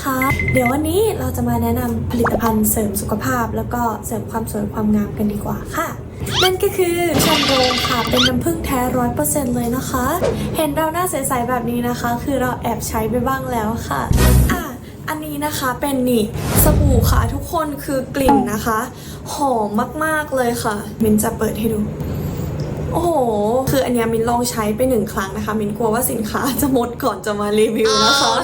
เจอกันะคะ เดี๋ยววันนี้เราจะมาแนะนำผลิตภัณฑ์เสริมสุขภาพ แล้วก็เสริมความสวยความงามกันดีกว่าค่ะนั่นก็คือแชมโรมค่ะ เป็นน้ำผึ้งแท้ร้อยเปอร์เซ็นต์เลยนะคะ เห็นเราหน้าใสๆแบบนี้นะคะ คือเราแอบใช้ไปบ้างแล้วค่ะอะ อันนี้นะคะเป็นนี่สบู่ค่ะทุกคนคือกลิ่นนะคะ หอมมากๆเลยค่ะมินจะเปิดให้ดู โอ้โห คืออันเนี้ยมินลองใช้ไปหนึ่งครั้งนะคะ มินกลัวว่าสินค้าจะหมดก่อนจะมารีวิวนะคะ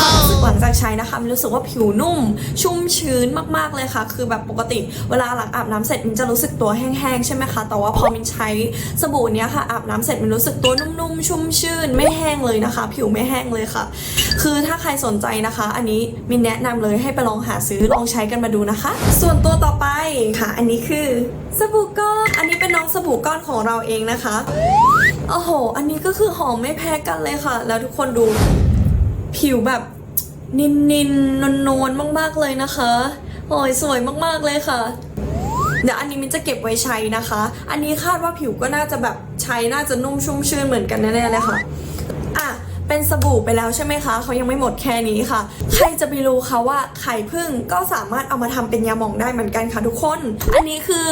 ความรู้สึกหลังจากใช้นะคะมินรู้สึกว่าผิวนุ่ม ชุ่มชื้นมากๆเลยค่ะ คือแบบปกติเวลาหลังอาบน้ำเสร็จมินจะรู้สึกตัวแห้งๆใช่ไหมคะแต่ว่าพอมินใช้สบู่เนี้ยค่ะอาบน้ำเสร็จมินรู้สึกตัวนุ่มๆชุ่มชื่นไม่แห้งเลยนะคะ ผิวไม่แห้งเลยค่ะ คือถ้าใครสนใจนะคะ อันนี้มินแนะนำเลยให้ไปลองหาซื้อลองใช้กันมาดูนะคะ ส่วนตัวต่อไปค่ะ อันนี้คือ สบู่ก้อน อันนี้เป็นน้องสบู่ก้อนของเราเองนะคะ โอ้โห อันนี้ก็คือหอมไม่แพ้กันเลยค่ะ แล้วทุกคนดูผิวแบบนินนินนวลนวลมากๆเลยนะคะโอ้ยสวยมากๆเลยค่ะ เดี๋ยวอันนี้มินจะเก็บไว้ใช้นะคะ อันนี้คาดว่าผิวก็น่าจะแบบใช้น่าจะนุ่มชุ่มชื่นเหมือนกันแน่ๆเลยค่ะ เป็นสบู่ไปแล้วใช่ไหมคะ เขายังไม่หมดแค่นี้ค่ะ ใครจะไปรู้คะว่าไข่พึ่งก็สามารถเอามาทำเป็นยาหม่องได้เหมือนกันค่ะทุกคน อันนี้คือ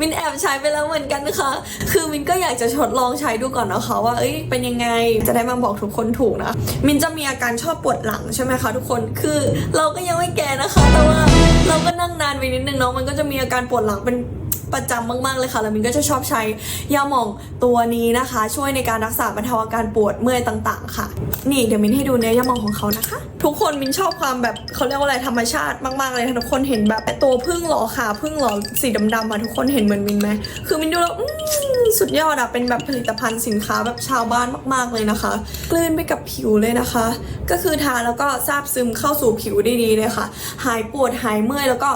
มินแอบใช้ไปแล้วเหมือนกันนะคะ คือมินก็อยากจะทดลองใช้ดูก่อนนะคะ ว่า เอ้ย เป็นยังไง จะได้มาบอกทุกคนถูกนะ มินจะมีอาการชอบปวดหลังใช่ไหมคะทุกคน คือเราก็ยังไม่แก่นะคะ แต่ว่าเราก็นั่งนานไปนิดนึงเนาะ มันก็จะมีอาการปวดหลังเป็น ประจำมากๆเลยค่ะแล้วมินก็จะชอบใช้ยาหม่องตัวนี้นะคะ ช่วยในการรักษาบรรเทาอาการปวดเมื่อยต่างๆ ค่ะ นี่เดี๋ยวมินให้ดูเนื้อยาหม่องของเขานะคะ ทุกคนมินชอบความแบบเขาเรียกว่าอะไรธรรมชาติมากๆเลยทุกคนเห็นแบบตัวพึ่งหรอค่ะพึ่งหรอสีดำๆอะทุกคนเห็นเหมือนมินไหมคือมินดูแล้วสุดยอดอะเป็นแบบผลิตภัณฑ์สินค้าแบบชาวบ้านมากๆเลยนะคะกลืนไปกับผิวเลยนะคะ ก็คือทาแล้วก็ซาบซึมเข้าสู่ผิวได้ดีเลยค่ะ หายปวดหายเมื่อยแล้วก็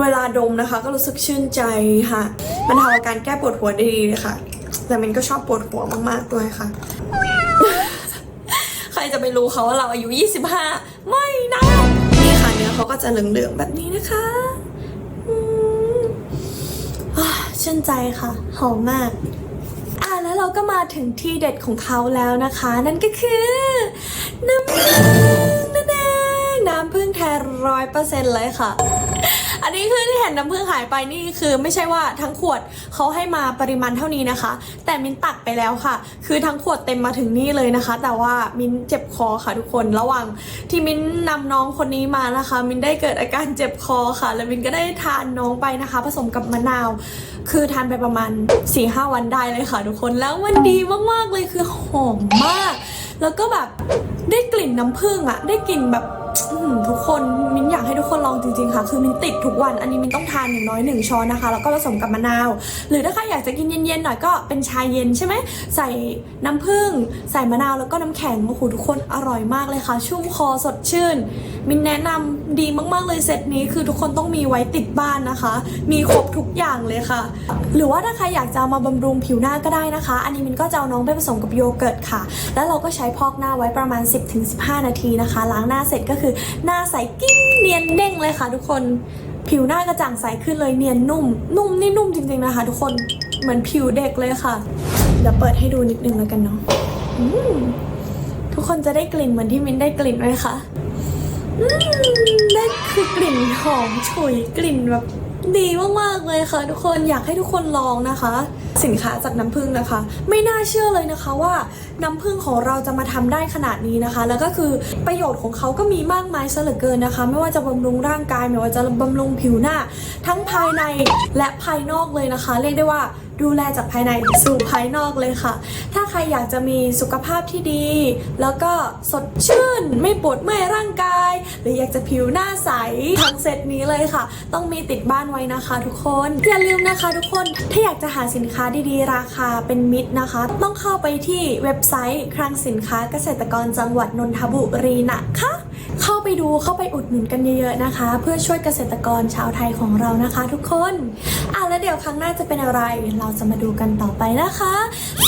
เวลาดมนะคะ ก็รู้สึกชื่นใจค่ะ มันทำอาการแก้ปวดหัวได้ดีเลยค่ะ แต่มินก็ชอบปวดหัวมากๆด้วยค่ะ ใครจะไปรู้เขาว่าเราอายุ 25 ไม่นะนี่ค่ะเนื้อเขาก็จะเหลืองๆแบบนี้นะคะอืมชื่นใจค่ะ หอมมากอะแล้วเราก็มาถึงที่เด็ดของเขาแล้วนะคะ นั่นก็คือ น้ำผึ้งนั่นเองน้ำผึ้งแท้ร้อยเปอร์เซ็นต์เลยค่ะ อันนี้คือที่เห็นน้ำผึ้งหายไปนี่คือไม่ใช่ว่าทั้งขวดเขาให้มาปริมาณเท่านี้นะคะ แต่มินตักไปแล้วค่ะ คือทั้งขวดเต็มมาถึงนี่เลยนะคะ แต่ว่ามินเจ็บคอค่ะทุกคนระหว่างที่มินนำน้องคนนี้มานะคะ มินได้เกิดอาการเจ็บคอค่ะ แล้วมินก็ได้ทานน้องไปนะคะ ผสมกับมะนาว คือทานไปประมาณ4ีหวันได้เลยค่ะ ทุกคนแล้วมันดีมากๆเลยคือหอมมาก แล้วก็แบบได้กลิ่นน้ำผึ้งอะได้กลิ่นแบบ ทุกคนมินอยากให้ทุกคนลองจริงๆค่ะ คือมินติดทุกวัน อันนี้มินต้องทานอย่างน้อยหนึ่งช้อนนะคะ แล้วก็ผสมกับมะนาว หรือถ้าใครอยากจะกินเย็นๆหน่อยก็เป็นชาเย็นใช่ไหม ใส่น้ำผึ้งใส่มะนาวแล้วก็น้ำแข็งโอ้โหทุกคนอร่อยมากเลยค่ะ ชุ่มคอสดชื่น มินแนะนำ ดีมากๆเลยเซตนี้คือทุกคนต้องมีไว้ติดบ้านนะคะ มีครบทุกอย่างเลยค่ะ หรือว่าถ้าใครอยากจะมาบำรุงผิวหน้าก็ได้นะคะ อันนี้มินก็จะเอาน้องไปผสมกับโยเกิร์ตค่ะ แล้วเราก็ใช้พอกหน้าไว้ประมาณ 10-15 นาทีนะคะ ล้างหน้าเสร็จก็คือหน้าใสกิ้งเนียนเด้งเลยค่ะ ทุกคนผิวหน้ากระจ่างใสขึ้นเลยเนียนนุ่ม นุ่มนี่นุ่มจริงๆนะคะ ทุกคนเหมือนผิวเด็กเลยค่ะ เดี๋ยวเปิดให้ดูนิดนึงแล้วกันเนาะทุกคนจะได้กลิ่นเหมือนที่มินได้กลิ่นไหมคะ นั่นคือกลิ่นหอมฉุยกลิ่นแบบดีมากๆเลยค่ะ ทุกคนอยากให้ทุกคนลองนะคะสินค้าจากน้ำผึ้งนะคะ ไม่น่าเชื่อเลยนะคะว่าน้ำผึ้งของเราจะมาทำได้ขนาดนี้นะคะ แล้วก็คือประโยชน์ของเขาก็มีมากมายซะเหลือเกินนะคะ ไม่ว่าจะบำรุงร่างกายไม่ว่าจะบำรุงผิวหน้า ทั้งภายในและภายนอกเลยนะคะ เรียกได้ว่าดูแลจากภายในสู่ภายนอกเลยค่ะ ถ้าใครอยากจะมีสุขภาพที่ดี แล้วก็สดชื่น ไม่ปวดเมื่อยร่างกาย หรืออยากจะผิวหน้าใสทั้งเซตนี้เลยค่ะ ต้องมีติดบ้านไว้นะคะ ทุกคนอย่าลืมนะคะ ทุกคนถ้าอยากจะหาสินค้าดีๆ ราคาเป็นมิตรนะคะ ต้องเข้าไปที่เว็บไซต์คลังสินค้าเกษตรกรจังหวัดนนทบุรีนะคะ เข้า ไปดูเข้าไปอุดหนุนกันเยอะๆนะคะ เพื่อช่วยเกษตรกรชาวไทยของเรานะคะ ทุกคนอะแล้วเดี๋ยวครั้งหน้าจะเป็นอะไร เราจะมาดูกันต่อไปนะคะ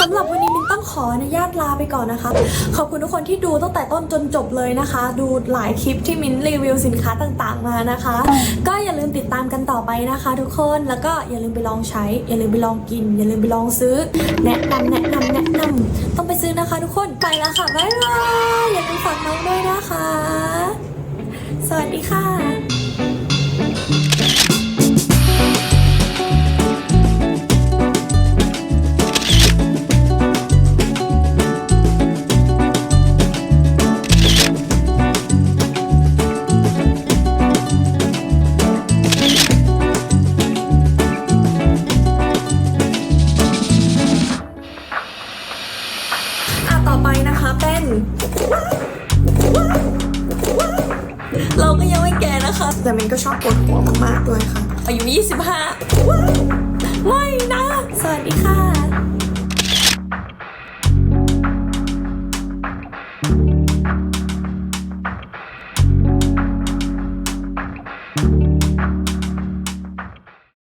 สำหรับวันนี้มินต้องขออนุญาตลาไปก่อนนะคะ ขอบคุณทุกคนที่ดูตั้งแต่ต้นจนจบเลยนะคะ ดูหลายคลิปที่มินรีวิวสินค้าต่างๆมานะคะ ก็อย่าลืมติดตามกันต่อไปนะคะ ทุกคนแล้วก็อย่าลืมไปลองใช้ อย่าลืมไปลองกิน อย่าลืมไปลองซื้อ แนะนำแนะนำแนะนำต้องไปซื้อนะคะ ทุกคนไปแล้วค่ะบ๊ายบายอย่าลืมฝากน้องด้วยนะคะ สวัสดีค่ะอะต่อไปนะคะเป็น นะคะ แต่มันก็ชอบปวดหัวมากๆด้วยค่ะ อายุ25ไม่นะ สวัสดีค่ะ